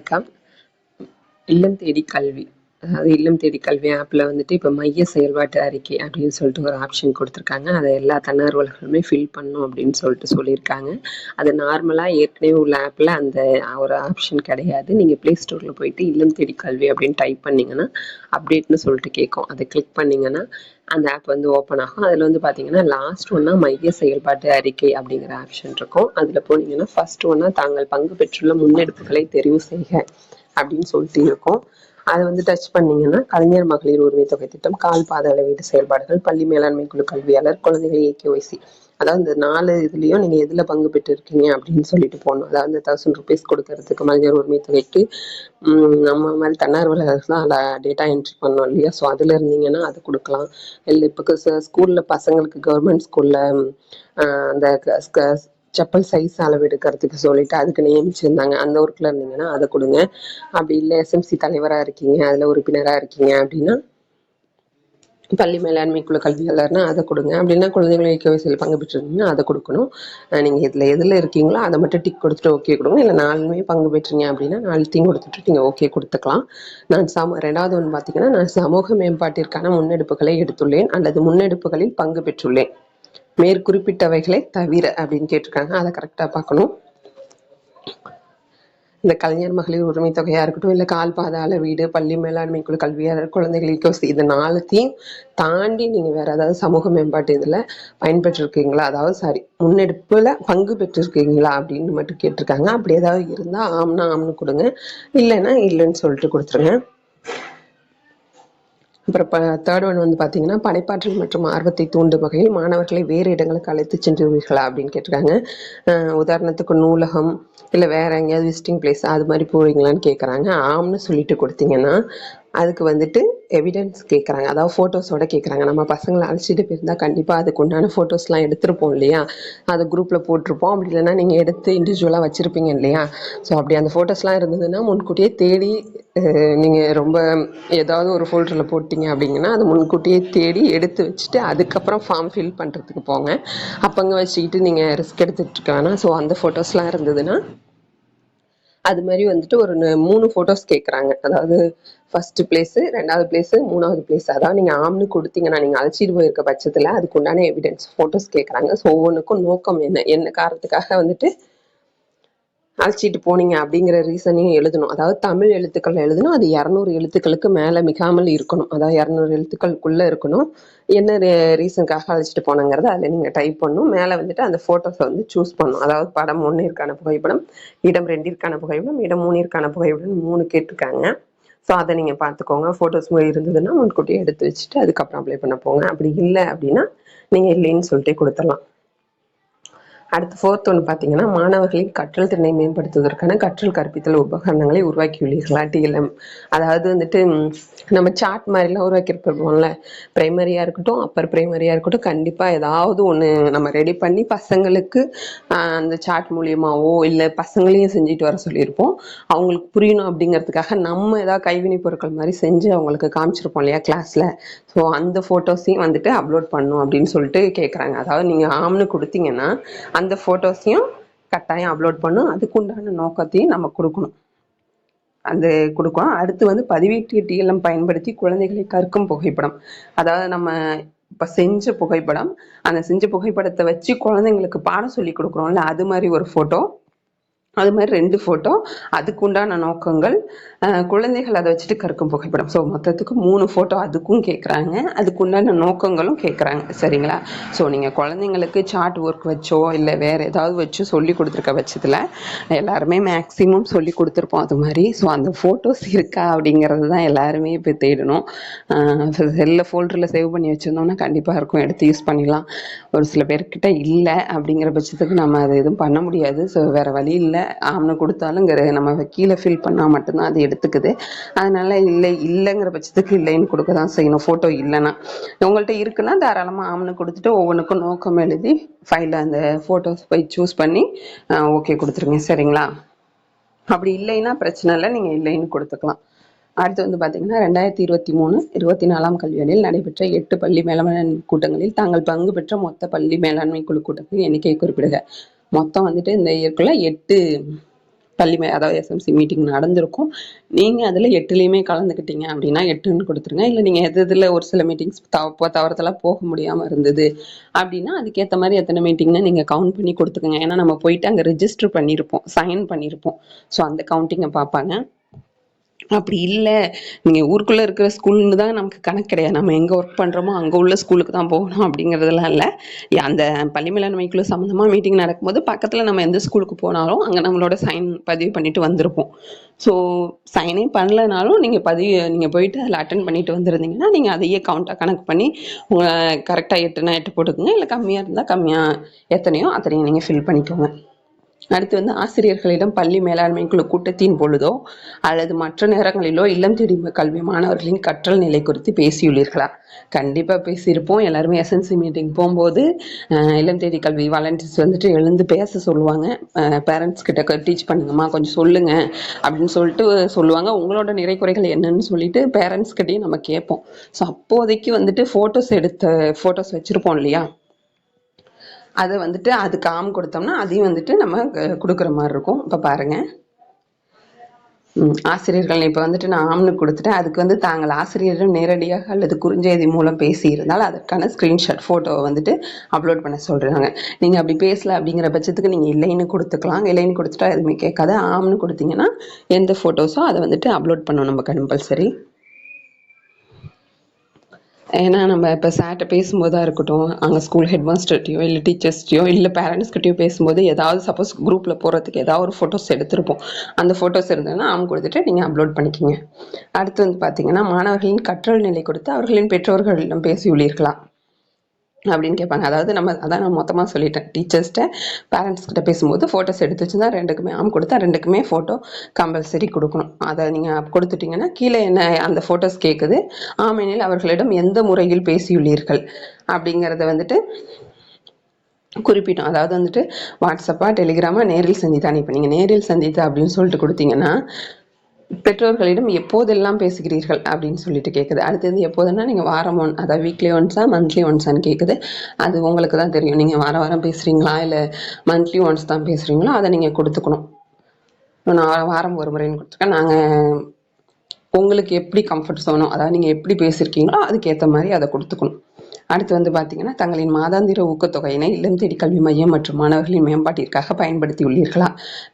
வணக்கம். இல்லம் தேடி கல்வி. அதாவது இல்லம் தேடி கல்வி ஆப்பில் வந்துட்டு இப்போ மைய செயல்பாட்டு அறிக்கை அப்படின்னு சொல்லிட்டு ஒரு ஆப்ஷன் கொடுத்துருக்காங்க. அதை எல்லா தன்னார்வலர்களுமே ஃபில் பண்ணும் அப்படின்னு சொல்லிட்டு சொல்லியிருக்காங்க. அது நார்மலாக ஏற்கனவே உள்ள ஆப்பில் அந்த ஒரு ஆப்ஷன் கிடையாது. நீங்கள் ப்ளே ஸ்டோரில் போயிட்டு இல்லம் தேடி கல்வி அப்படின்னு டைப் பண்ணிங்கன்னா அப்டேட்னு சொல்லிட்டு கேட்கும். அதை கிளிக் பண்ணிங்கன்னா அந்த ஆப் வந்து ஓப்பன் ஆகும். அதில் வந்து பார்த்தீங்கன்னா லாஸ்ட் ஒன்றா மைய செயல்பாட்டு அறிக்கை அப்படிங்கிற ஆப்ஷன் இருக்கும். அதில் போனீங்கன்னா ஃபர்ஸ்ட் ஒன்றா தாங்கள் பங்கு பெற்றுள்ள முன்னெடுப்புகளை தெரிவு செய்க அப்படின்னு சொல்லிட்டு இருக்கும். அதை வந்து டச் பண்ணீங்கன்னா கலைஞர் மகளிர் உரிமை தொகை திட்டம் கால் பாத அளவீடு செயல்பாடுகள் பள்ளி மேலாண்மை குழு கல்வியாளர் குழந்தைகள் ஏகேஒய்சி அதாவது இந்த நாலு இதுலயும் நீங்க எதுல பங்கு பெற்று இருக்கீங்க அப்படின்னு சொல்லிட்டு போகணும். அதாவது இந்த தௌசண்ட் ருபீஸ் கொடுக்கறதுக்கு மனிதர் உரிமை தொகைக்கு நம்ம மாதிரி தன்னார்வலர்கள் தான் அதில் டேட்டா என்ட்ரி பண்ணோம் இல்லையா? ஸோ அதுல இருந்தீங்கன்னா அது கொடுக்கலாம். இல்லை இப்போ ஸ்கூல்ல பசங்களுக்கு கவர்மெண்ட் ஸ்கூல்ல அந்த க- செப்பல் சைஸ் அளவு எடுக்கிறதுக்கு சொல்லிட்டு அதுக்கு நியமிச்சிருந்தாங்க. அந்த ஒர்க்ல இருந்தீங்கன்னா அதை கொடுங்க. அப்படி இல்லை எஸ்எம்சி தலைவரா இருக்கீங்க அதுல உறுப்பினரா இருக்கீங்க அப்படின்னா பள்ளி மேலாண்மை குழு கல்வியாளர்னா அதை கொடுங்க. அப்படின்னா குழந்தைகளை இயக்க வயசில் பங்கு பெற்றிருந்தீங்கன்னா அதை கொடுக்கணும். நீங்கள் நீங்க இதுல எதுல இருக்கீங்களோ அதை மட்டும் டிக் கொடுத்துட்டு ஓகே கொடுங்க. இல்லை நாலுமே பங்கு பெற்றீங்க அப்படின்னா நாலுத்தையும் கொடுத்துட்டு நீங்க ஓகே கொடுத்துக்கலாம். நான் சம ரெண்டாவது ஒன்று பார்த்தீங்கன்னா நான் சமூக மேம்பாட்டிற்கான முன்னெடுப்புகளை எடுத்துள்ளேன். அல்லது முன்னெடுப்புகளில் பங்கு பெற்றுள்ளேன். மேற்குறிப்பிட்டவைகளை தவிர அப்படின்னு கேட்டிருக்காங்க. அதை கரெக்டாக பார்க்கணும். இந்த கலைஞர் மகளிர் உரிமை தொகையா இருக்கட்டும் இல்லை கால் பாதாள வீடு பள்ளி மேலாண்மை குழு கல்வியாளர் குழந்தைகளுக்கு வசதி இது தாண்டி நீங்க வேற ஏதாவது சமூக மேம்பாட்டு இதுல பயன்பெற்றிருக்கீங்களா? அதாவது சாரி முன்னெடுப்புல பங்கு பெற்றிருக்கீங்களா அப்படின்னு மட்டும் கேட்டிருக்காங்க. அப்படி ஏதாவது இருந்தா ஆம்னா ஆம்னு கொடுங்க. இல்லைன்னா இல்லைன்னு சொல்லிட்டு கொடுத்துருங்க. அப்புறம் ப தேர்ட் ஒன் வந்து பார்த்தீங்கன்னா படைப்பாற்றல் மற்றும் ஆர்வத்தை தூண்டும் வகையில் மாணவர்களை வேறு இடங்களுக்கு அழைத்து சென்றுவீர்களா அப்படின்னு கேட்டிருக்காங்க. உதாரணத்துக்கு நூலகம் இல்லை வேற எங்கேயாவது விசிட்டிங் பிளேஸ் அது மாதிரி போறீங்களான்னு கேட்குறாங்க ஆம்னு சொல்லிட்டு கொடுத்தீங்கன்னா அதுக்கு வந்துட்டு எவிடன்ஸ் கேட்குறாங்க அதாவது ஃபோட்டோஸோட கேட்குறாங்க நம்ம பசங்களை அழைச்சிட்டு போயிருந்தா கண்டிப்பாக அதுக்கு உண்டான ஃபோட்டோஸ்லாம் எடுத்திருப்போம் இல்லையா? அதை குரூப்பில் போட்டிருப்போம். அப்படி இல்லைன்னா நீங்கள் எடுத்து இண்டிவிஜுவலாக வச்சுருப்பீங்க இல்லையா? ஸோ அப்படி அந்த ஃபோட்டோஸ்லாம் இருந்ததுன்னா முன்கூட்டியே தேடி நீங்கள் ரொம்ப ஏதாவது ஒரு ஃபோல்டரில் போட்டிங்க அப்படிங்கன்னா அதை முன்கூட்டியே தேடி எடுத்து வச்சுட்டு அதுக்கப்புறம் ஃபார்ம் ஃபில் பண்ணுறதுக்கு போங்க. அப்பங்க வச்சுக்கிட்டு நீங்கள் ரிஸ்க் எடுத்துகிட்டு இருக்க வேணாம். ஸோ அந்த ஃபோட்டோஸ்லாம் இருந்ததுன்னா அது மாதிரி வந்துட்டு ஒரு மூணு ஃபோட்டோஸ் கேட்குறாங்க அதாவது ஃபர்ஸ்ட் பிளேஸு ரெண்டாவது பிளேஸு மூணாவது பிளேஸ் அதாவது நீங்கள் ஆம்னு கொடுத்தீங்கன்னா நீங்கள் அழைச்சிட்டு போயிருக்க பட்சத்தில் அதுக்குண்டான எவிடென்ஸ் எவிடன்ஸ் ஃபோட்டோஸ் கேட்குறாங்க ஸோ ஒவ்வொன்றுக்கும் நோக்கம் என்ன? என்ன காரணத்துக்காக வந்துட்டு அழைச்சிட்டு போனீங்க அப்படிங்கிற ரீசனையும் எழுதணும். அதாவது தமிழ் எழுத்துக்கள் எழுதணும். அது இரநூறு எழுத்துக்களுக்கு மேலே மிகாமல் இருக்கணும். அதாவது இரநூறு எழுத்துக்களுக்குள்ளே இருக்கணும். என்ன ரீசனுக்காக அழைச்சிட்டு போனாங்கிறத அதில் நீங்கள் டைப் பண்ணணும். மேலே வந்துட்டு அந்த ஃபோட்டோஸை வந்து சூஸ் பண்ணணும். அதாவது படம் ஒன்றிற்கான புகைப்படம் இடம் ரெண்டிற்கான புகைப்படம் இடம் மூணிற்கான புகைப்படம் மூணு கேட்டிருக்காங்க. ஸோ அதை நீங்கள் பார்த்துக்கோங்க. ஃபோட்டோஸ் இருந்ததுன்னா முன்கூட்டியே எடுத்து வச்சுட்டு அதுக்கப்புறம் அப்ளை பண்ண போங்க. அப்படி இல்லை அப்படின்னா நீங்கள் இல்லைன்னு சொல்லிட்டு கொடுத்துடலாம். அடுத்து ஃபோர்த் ஒன்று பார்த்தீங்கன்னா மாணவர்களின் கற்றல் திறனை மேம்படுத்துவதற்கான கற்றல் கற்பித்தல் உபகரணங்களை உருவாக்கியுள்ளீர்களா டிஎல்எம் அதாவது வந்துட்டு நம்ம சாட் மாதிரிலாம் உருவாக்கியிருப்போம்ல. பிரைமரியாக இருக்கட்டும் அப்பர் பிரைமரியாக இருக்கட்டும் கண்டிப்பாக ஏதாவது ஒன்று நம்ம ரெடி பண்ணி பசங்களுக்கு அந்த சாட் மூலியமாவோ இல்லை பசங்களையும் செஞ்சுட்டு வர சொல்லியிருப்போம். அவங்களுக்கு புரியணும் அப்படிங்கிறதுக்காக நம்ம ஏதாவது கைவினை பொருட்கள் மாதிரி செஞ்சு அவங்களுக்கு காமிச்சிருப்போம் இல்லையா கிளாஸில் ஸோ அந்த ஃபோட்டோஸையும் வந்துட்டு அப்லோட் பண்ணும் அப்படின்னு சொல்லிட்டு கேட்குறாங்க அதாவது நீங்கள் ஆம்னு கொடுத்தீங்கன்னா அந்த ஃபோட்டோஸையும் கட்டாயம் அப்லோட் பண்ணும். அதுக்குண்டான நோக்கத்தையும் நம்ம கொடுக்கணும். அந்த கொடுக்கணும். அடுத்து வந்து பதிவேட்டு டிஎல்எம் பயன்படுத்தி குழந்தைகளை கற்கும் புகைப்படம். அதாவது நம்ம இப்போ செஞ்ச புகைப்படம் அந்த செஞ்ச புகைப்படத்தை வச்சு குழந்தைங்களுக்கு பாடம் சொல்லி கொடுக்குறோம்ல அது மாதிரி ஒரு ஃபோட்டோ அது மாதிரி ரெண்டு ஃபோட்டோ அதுக்குண்டான நோக்கங்கள். குழந்தைகள் அதை வச்சுட்டு கற்கும் புகைப்படம். ஸோ மொத்தத்துக்கு மூணு ஃபோட்டோ அதுக்கும் கேட்குறாங்க அதுக்குண்டான நோக்கங்களும் கேட்குறாங்க சரிங்களா? ஸோ நீங்கள் குழந்தைங்களுக்கு சார்ட் ஒர்க் வச்சோ இல்லை வேறு ஏதாவது வச்சு சொல்லி கொடுத்துருக்க பட்சத்தில் எல்லாருமே மேக்ஸிமம் சொல்லி கொடுத்துருப்போம் அது மாதிரி. ஸோ அந்த ஃபோட்டோஸ் இருக்கா அப்படிங்கிறது தான் எல்லாருமே இப்போ தேடணும். செல்லில் ஃபோல்டரில் சேவ் பண்ணி வச்சுருந்தோம்னா கண்டிப்பாக இருக்கும். எடுத்து யூஸ் பண்ணிடலாம். ஒரு சில பேர்கிட்ட இல்லை அப்படிங்கிற பட்சத்துக்கு நம்ம அதை எதுவும் பண்ண முடியாது. ஸோ வேறு வழி இல்லை. ஆம்னு கொடுத்தாலுங்கிற நம்ம கீழே ஃபில் பண்ணால் மட்டும்தான் அது எடுத்துக்குது. அதனால இல்லை இல்லைங்கிற பட்சத்துக்கு இல்லைன்னு கொடுக்க தான் செய்யணும். ஃபோட்டோ இல்லைன்னா. உங்கள்கிட்ட இருக்குன்னா தாராளமாக ஆம்னு கொடுத்துட்டு ஒவ்வொன்றுக்கும் நோக்கம் எழுதி ஃபைலில் அந்த ஃபோட்டோஸ் போய் சூஸ் பண்ணி ஓகே கொடுத்துருங்க. சரிங்களா? அப்படி இல்லைன்னா பிரச்சனை இல்லை. நீங்கள் இல்லைன்னு கொடுத்துக்கலாம். அடுத்து வந்து பார்த்தீங்கன்னா ரெண்டாயிரத்தி இருபத்தி மூணு இருபத்தி நாலாம் கல்வியாண்டில் நடைபெற்ற எட்டு பள்ளி மேலாண்மை கூட்டங்களில் தாங்கள் பங்கு பெற்ற மொத்த பள்ளி மேலாண்மை குழு கூட்டங்களின் எண்ணிக்கையை குறிப்பிடுக. மொத்தம் வந்துட்டு இந்த இயற்குள்ள எட்டு பள்ளி அதாவது எஸ்எம்சி மீட்டிங் நடந்திருக்கும். நீங்கள் அதில் எட்டுலேயுமே கலந்துக்கிட்டீங்க அப்படின்னா எட்டுன்னு கொடுத்துருங்க. இல்லை நீங்கள் எது இதில் ஒரு சில மீட்டிங்ஸ் தவ தவறதெல்லாம் போக முடியாமல் இருந்தது அப்படின்னா அதுக்கேற்ற மாதிரி எத்தனை மீட்டிங்னு நீங்கள் கவுண்ட் பண்ணி கொடுத்துக்கோங்க. ஏன்னா நம்ம போயிட்டு அங்கே ரிஜிஸ்டர் பண்ணியிருப்போம் சைன் பண்ணியிருப்போம் ஸோ அந்த கவுண்டிங்கை பார்ப்பாங்க. அப்படி இல்லை. நீங்கள் ஊருக்குள்ளே இருக்கிற ஸ்கூல்னு தான் நமக்கு கணக்கு கிடையாது. நம்ம எங்கே ஒர்க் பண்ணுறோமோ அங்கே உள்ள ஸ்கூலுக்கு தான் போகணும் அப்படிங்கிறதுலாம் இல்லை. அந்த பள்ளி மேலாண்மை சம்மந்தமாக மீட்டிங் நடக்கும்போது பக்கத்தில் நம்ம எந்த ஸ்கூலுக்கு போனாலும் அங்கே நம்மளோட சைன் பதிவு பண்ணிட்டு வந்திருப்போம். ஸோ சைனே பண்ணலனாலும் நீங்கள் பதிவு நீங்கள் போயிட்டு அதில் அட்டன் பண்ணிட்டு வந்திருந்தீங்கன்னா நீங்கள் அதையே கவுண்ட்டாக கணக்கு பண்ணி உங்களை கரெக்டாக எட்டுனா எட்டு போட்டுக்கோங்க. இல்லை கம்மியாக இருந்தால் கம்மியாக எத்தனையோ அத்தனையும் நீங்கள் ஃபில் பண்ணிக்கோங்க. அடுத்து வந்து ஆசிரியர்களிடம் பள்ளி மேலாண்மை குழு கூட்டத்தின் பொழுதோ அல்லது மற்ற நேரங்களிலோ இல்லம் தேடி கல்வி மாணவர்களின் கற்றல் நிலை குறித்து பேசியுள்ளீர்களா? கண்டிப்பாக பேசியிருப்போம். எல்லாருமே எஸ்என்சி மீட்டிங் போகும்போது இல்லம் தேடி கல்வி வாலண்டியர்ஸ் வந்துட்டு எழுந்து பேச சொல்லுவாங்க. பேரண்ட்ஸ் கிட்ட டீச் பண்ணுங்கம்மா கொஞ்சம் சொல்லுங்க அப்படின்னு சொல்லிட்டு சொல்லுவாங்க. உங்களோட நிறை குறைகள் என்னன்னு சொல்லிட்டு பேரண்ட்ஸ் கிட்டேயும் நம்ம கேட்போம். ஸோ அப்போதைக்கு வந்துட்டு ஃபோட்டோஸ் எடுத்த ஃபோட்டோஸ் வச்சுருப்போம் இல்லையா? அதை வந்துட்டு அதுக்கு ஆம் கொடுத்தோம்னா அதையும் வந்துட்டு நம்ம கொடுக்குற மாதிரி இருக்கும். இப்போ பாருங்க. ஆசிரியர்கள் இப்போ வந்துட்டு நான் ஆம்னு கொடுத்துட்டேன். அதுக்கு வந்து தாங்கள் ஆசிரியரும் நேரடியாக அல்லது குறுஞ்செய்தி மூலம் பேசியிருந்தால் அதற்கான ஸ்க்ரீன்ஷாட் ஃபோட்டோவை வந்துட்டு அப்லோட் பண்ண சொல்கிறாங்க நீங்கள் அப்படி பேசலை அப்படிங்கிற பட்சத்துக்கு நீங்கள் இல்லைன்னு கொடுத்துக்கலாம். இல்லைன்னு கொடுத்துட்டா எதுவுமே கேட்காது. ஆம்னு கொடுத்தீங்கன்னா எந்த ஃபோட்டோஸோ அதை வந்துட்டு அப்லோட் பண்ணணும் நம்ம கம்பல்சரி ஏன்னா நம்ம இப்போ சார்கிட்ட பேசும்போதாக இருக்கட்டும் அங்கே ஸ்கூல் ஹெட் மாஸ்டர்ட்டையோ இல்லை டீச்சர்ஸ்ட்டையோ இல்லை பேரண்ட்ஸ்கிட்டயோ பேசும்போது ஏதாவது சப்போஸ் குரூப்பில் போகிறதுக்கு ஏதாவது ஒரு ஃபோட்டோஸ் எடுத்திருப்போம். அந்த ஃபோட்டோஸ் இருந்ததுன்னா அவங்க கொடுத்துட்டு நீங்கள் அப்லோட் பண்ணிக்கிங்க. அடுத்து வந்து பார்த்தீங்கன்னா மாணவர்களின் கற்றல் நிலை கொடுத்து அவர்களின் பெற்றோர்களிடம் பேசியுள்ளீர்களா அப்படின்னு கேட்பாங்க. அதாவது நம்ம அதான் நான் மொத்தமாக சொல்லிட்டேன். டீச்சர்ஸ்கிட்ட பேரண்ட்ஸ் கிட்ட பேசும்போது ஃபோட்டோஸ் எடுத்து வச்சுருந்தா ரெண்டுக்குமே ஆம் கொடுத்தா ரெண்டுக்குமே ஃபோட்டோ கம்பல்சரி கொடுக்கணும். அதை நீங்கள் கொடுத்துட்டீங்கன்னா கீழே என்ன அந்த ஃபோட்டோஸ் கேட்குது ஆமெனில் அவர்களிடம் எந்த முறையில் பேசியுள்ளீர்கள்? அப்படிங்கிறத வந்துட்டு குறிப்பிட்டோம். அதாவது வந்துட்டு வாட்ஸ்அப்பாக டெலிகிராமா நேரில் சந்தித்தா இப்போ நீங்கள் நேரில் சந்தித்தா அப்படின்னு சொல்லிட்டு கொடுத்தீங்கன்னா பெற்றோர்களிடம் எப்போதெல்லாம் பேசுகிறீர்கள் அப்படின்னு சொல்லிட்டு கேட்குது அடுத்தது எப்போதுன்னா நீங்கள் வாரம் ஒன் அதாவது வீக்லி ஒன்ஸா மந்த்லி ஒன்ஸான்னு கேட்குது அது உங்களுக்கு தான் தெரியும். நீங்கள் வாரம் வாரம் பேசுகிறீங்களா இல்லை மந்த்லி ஒன்ஸ் தான் பேசுகிறீங்களோ அதை நீங்கள் கொடுத்துக்கணும். நான் வாரம் ஒரு முறைன்னு கொடுத்துருக்கேன். நாங்கள் உங்களுக்கு எப்படி கம்ஃபர்ட் சோனோ அதாவது நீங்கள் எப்படி பேசியிருக்கீங்களோ அதுக்கேற்ற மாதிரி அதை கொடுத்துக்கணும். அடுத்து வந்து பார்த்தீங்கன்னா தங்களின் மாதாந்திர ஊக்கத்தொகையினை இல்லம் தேடி கல்வி மையம் மற்றும் மாணவர்களின் மேம்பாட்டிற்காக பயன்படுத்தி உள்ளீர்களா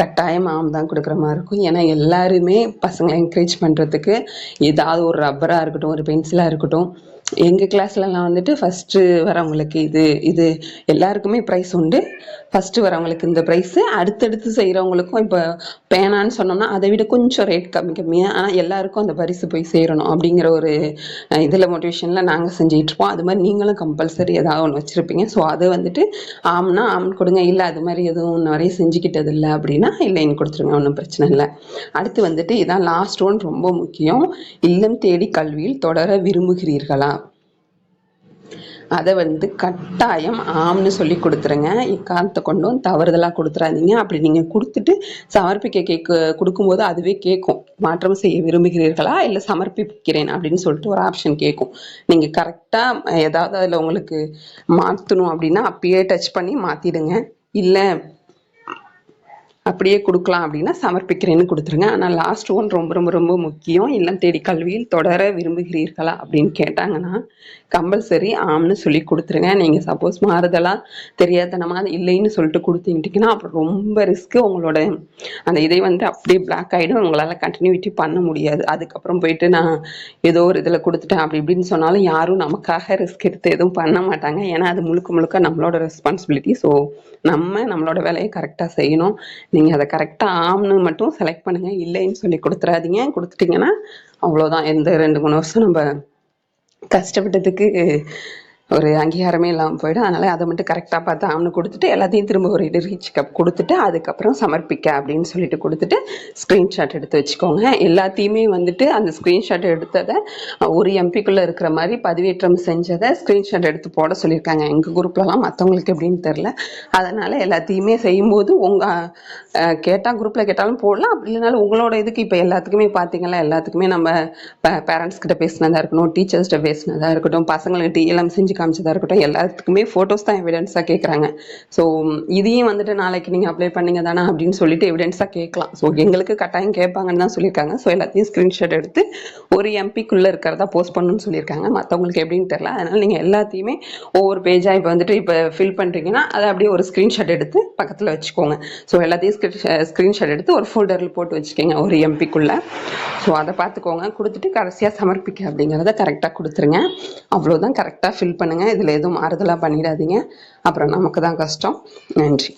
கட்டாயம் ஆம் தான் கொடுக்குற மாதிரி இருக்கும். ஏன்னா எல்லாருமே பசங்களை என்கரேஜ் பண்ணுறதுக்கு ஏதாவது ஒரு ரப்பராக இருக்கட்டும் ஒரு பென்சிலாக இருக்கட்டும் எங்கள் கிளாஸ்லலாம் வந்துட்டு ஃபஸ்ட்டு வரவங்களுக்கு இது இது எல்லாருக்குமே ப்ரைஸ் உண்டு. ஃபஸ்ட்டு வரவங்களுக்கு இந்த ப்ரைஸு அடுத்தடுத்து செய்கிறவங்களுக்கும் இப்போ பேனான்னு சொன்னோம்னா அதை விட கொஞ்சம் ரேட் கம்மி கம்மியாக ஆனால் எல்லாருக்கும் அந்த பரிசு போய் சேரணும் அப்படிங்கிற ஒரு இதில் மோட்டிவேஷனில் நாங்கள் செஞ்சுட்டு இருப்போம் அது மாதிரி நீங்களும் கம்பல்சரி ஏதாவது ஒன்று வச்சுருப்பீங்க. ஸோ அது வந்துட்டு ஆம்னா ஆம் கொடுங்க. இல்லை அது மாதிரி எதுவும் இன்ன வரையும் செஞ்சுக்கிட்டது இல்லை அப்படின்னா இல்லைன்னு கொடுத்துருங்க. ஒன்றும் பிரச்சனை இல்லை. அடுத்து வந்துட்டு இதான் லாஸ்ட் ஒன் ரொம்ப முக்கியம். இல்லம் தேடி கல்வியில் தொடர விரும்புகிறீர்களா? அதை வந்து கட்டாயம் ஆம்னு சொல்லி கொடுத்துருங்க. இக்காலத்தை கொண்டும் தவறுதலாக கொடுத்துறாதீங்க. அப்படி நீங்கள் கொடுத்துட்டு சமர்ப்பிக்க கேட்க கொடுக்கும்போது அதுவே கேட்கும் மாற்றம் செய்ய விரும்புகிறீர்களா? இல்லை சமர்ப்பிக்கிறேன் அப்படின்னு சொல்லிட்டு ஒரு ஆப்ஷன் கேட்கும் நீங்கள் கரெக்டாக ஏதாவது அதில் உங்களுக்கு மாற்றணும் அப்படின்னா அப்பயே டச் பண்ணி மாற்றிடுங்க இல்லை அப்படியே கொடுக்கலாம் அப்படின்னா சமர்ப்பிக்கிறேன்னு கொடுத்துருங்க. ஆனால் லாஸ்ட் ஒன் ரொம்ப ரொம்ப ரொம்ப முக்கியம். இல்லம் தேடி கல்வியில் தொடர விரும்புகிறீர்களா அப்படின்னு கேட்டாங்கன்னா கம்பல்சரி ஆம்னு சொல்லி கொடுத்துருங்க. நீங்கள் சப்போஸ் மாறுதலாக தெரியாதனமா அது இல்லைன்னு சொல்லிட்டு கொடுத்துக்கிட்டிங்கன்னா அப்புறம் ரொம்ப ரிஸ்க்கு உங்களோட அந்த இதை வந்து அப்படியே பிளாக் ஆகிடும் உங்களால் கண்டினியூட்டி பண்ண முடியாது. அதுக்கப்புறம் போயிட்டு நான் ஏதோ ஒரு இதில் கொடுத்துட்டேன் அப்படி இப்படின்னு சொன்னாலும் யாரும் நமக்காக ரிஸ்க் எடுத்து எதுவும் பண்ண மாட்டாங்க. ஏன்னா அது முழுக்க முழுக்க நம்மளோட ரெஸ்பான்சிபிலிட்டி ஸோ நம்ம நம்மளோட வேலையை கரெக்டாக செய்யணும். நீங்கள் அதை கரெக்டாக ஆம்னு மட்டும் செலக்ட் பண்ணுங்கள் இல்லைன்னு சொல்லி கொடுத்துறாதீங்க. கொடுத்துட்டிங்கன்னா அவ்வளோதான் எந்த ரெண்டு மூணு வருஷம் நம்ம கஷ்டப்பட்டதுக்கு ஒரு அங்கீகாரமே இல்லாமல் போயிடும். அதனால் அதை மட்டும் கரெக்டாக பார்த்து ஆம்னு கொடுத்துட்டு எல்லாத்தையும் திரும்ப ஒரு ரீச் கப் கொடுத்துட்டு அதுக்கப்புறம் சமர்ப்பிக்க அப்படின்னு சொல்லிட்டு கொடுத்துட்டு ஸ்க்ரீன்ஷாட் எடுத்து வச்சுக்கோங்க. எல்லாத்தையுமே வந்துட்டு அந்த ஸ்க்ரீன்ஷாட் எடுத்ததை ஒரு எம்பிக்குள்ளே இருக்கிற மாதிரி பதிவேற்றம் செஞ்சதை ஸ்க்ரீன்ஷாட் எடுத்து போட சொல்லியிருக்காங்க. எங்கள் குரூப்லலாம் மற்றவங்களுக்கு எப்படின்னு தெரில அதனால் எல்லாத்தையுமே செய்யும்போது உங்கள் கேட்டால் குரூப்பில் கேட்டாலும் போடலாம். அப்படி இல்லைனாலும் உங்களோட இதுக்கு இப்போ எல்லாத்துக்குமே பார்த்தீங்களா எல்லாத்துக்குமே நம்ம பேரண்ட்ஸ் கிட்ட பேசினதாக இருக்கணும் டீச்சர்ஸ்கிட்ட பேசினதாக இருக்கட்டும் பசங்களுக்கு டிஎல்எம் செஞ்சு காமிச்சதா இருக்கட்டும் எல்லாத்துக்குமே ஃபோட்டோஸ் தான் எவிடன்ஸாக கேட்குறாங்க ஸோ இதையும் வந்துட்டு நாளைக்கு நீங்கள் அப்ளை பண்ணிங்க தானே அப்படின்னு சொல்லிட்டு எவிடன்ஸாக கேட்கலாம். ஸோ எங்களுக்கு கட்டாயம் கேட்பாங்கன்னு தான் சொல்லியிருக்காங்க. ஸோ எல்லாத்தையும் ஸ்க்ரீன்ஷாட் எடுத்து ஒரு எம்பிக்குள்ளே இருக்கிறதா போஸ்ட் பண்ணணும்னு சொல்லியிருக்காங்க. மற்றவங்களுக்கு எப்படின்னு தெரில அதனால் நீங்கள் எல்லாத்தையுமே ஒவ்வொரு பேஜாக இப்போ வந்துட்டு இப்போ ஃபில் பண்ணுறீங்கன்னா அதை அப்படியே ஒரு ஸ்க்ரீன்ஷாட் எடுத்து பக்கத்தில் வச்சுக்கோங்க. ஸோ எல்லாத்தையும் ஸ்க்ரீன்ஷாட் எடுத்து ஒரு ஃபோல்டரில் போட்டு வச்சுக்கோங்க ஒரு எம்பிக்குள்ளே ஸோ அதை பார்த்துக்கோங்க. கொடுத்துட்டு கடைசியாக சமர்ப்பிக்க அப்படிங்கிறத கரெக்டாக கொடுத்துருங்க. அவ்வளோதான் கரெக்டாக ஃபில் பண்ணுங்கள் இதில் எதுவும் மாறுதலாக பண்ணிடாதீங்க. அப்புறம் நமக்கு தான் கஷ்டம். நன்றி.